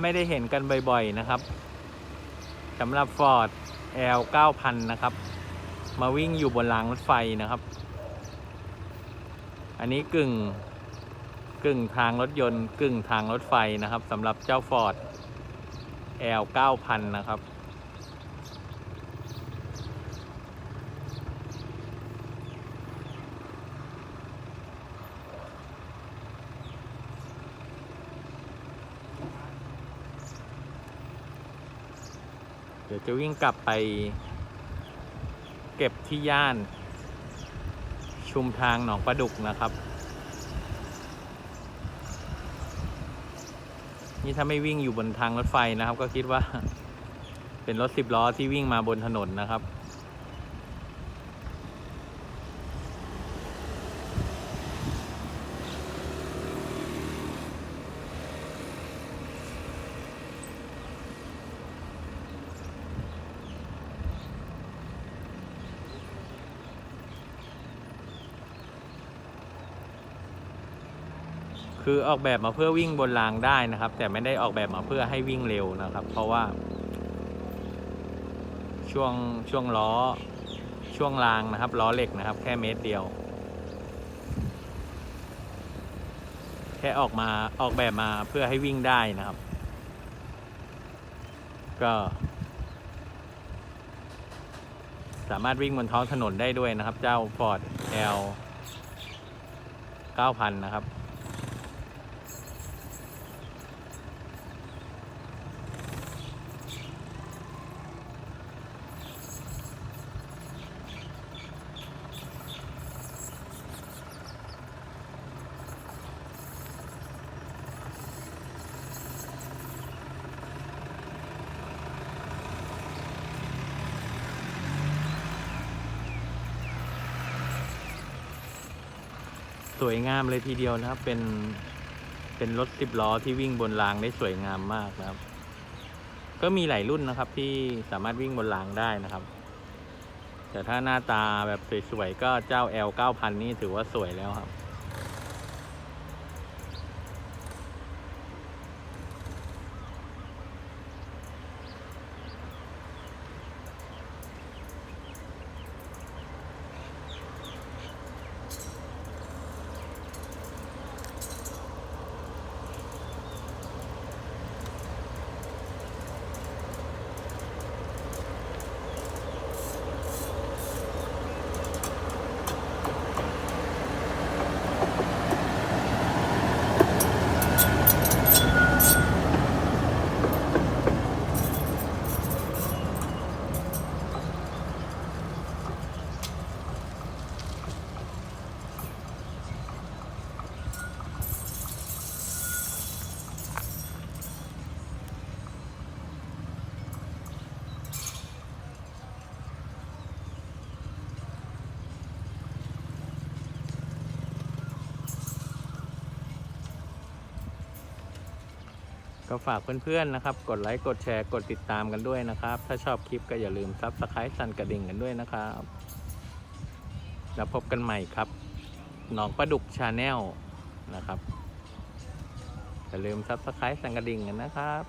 ไม่ได้เห็นกันบ่อยๆนะครับสำหรับ Ford L 9000นะครับ มาวิ่งอยู่บนรางรถไฟนะครับ อันนี้กึ่งกึ่งทางรถยนต์ กึ่งทางรถไฟนะครับสำหรับเจ้า Ford L 9000นะครับ เดี๋ยวจะวิ่งกลับไป เก็บที่ย่าน ชุมทางหนองประดุกนะครับ นี่ถ้าไม่วิ่งอยู่บนทางรถไฟนะครับ ก็คิดว่า เป็นรถสิบล้อที่วิ่งมาบนถนนนะครับ คือออกแบบมาเพื่อวิ่งบนรางได้นะครับ แต่ไม่ได้ออกแบบมาเพื่อให้วิ่งเร็วนะครับ เพราะว่า ช่วงช่วงล้อช่วงรางนะครับล้อเหล็กนะครับ แค่เมตรเดียว แค่ออกมาออกแบบมาเพื่อให้วิ่งได้นะครับ ก็ สามารถวิ่งบนท้องถนนได้ด้วยนะครับ เจ้า Ford L 9000 นะครับ สวยงามเลยทีเดียวนะครับ เป็นเป็นรถสิบล้อที่วิ่งบนรางได้สวยงามมากนะครับ ก็มีหลายรุ่นนะครับ ที่สามารถวิ่งบนรางได้นะครับ แต่ถ้าหน้าตาแบบสวยๆก็เจ้า L 9000นี่ถือว่าสวยแล้วครับ ก็ฝากเพื่อนๆนะครับ กดไลค์กดแชร์กดติดตามกันด้วยนะครับ ถ้าชอบคลิปก็อย่าลืมซับสไครต์สั่นกระดิ่งกันด้วยนะครับ แล้วพบกันใหม่ครับหนองประดุกชาแนลนะครับอย่าลืมซับสไครต์สั่นกระดิ่งกันนะครับ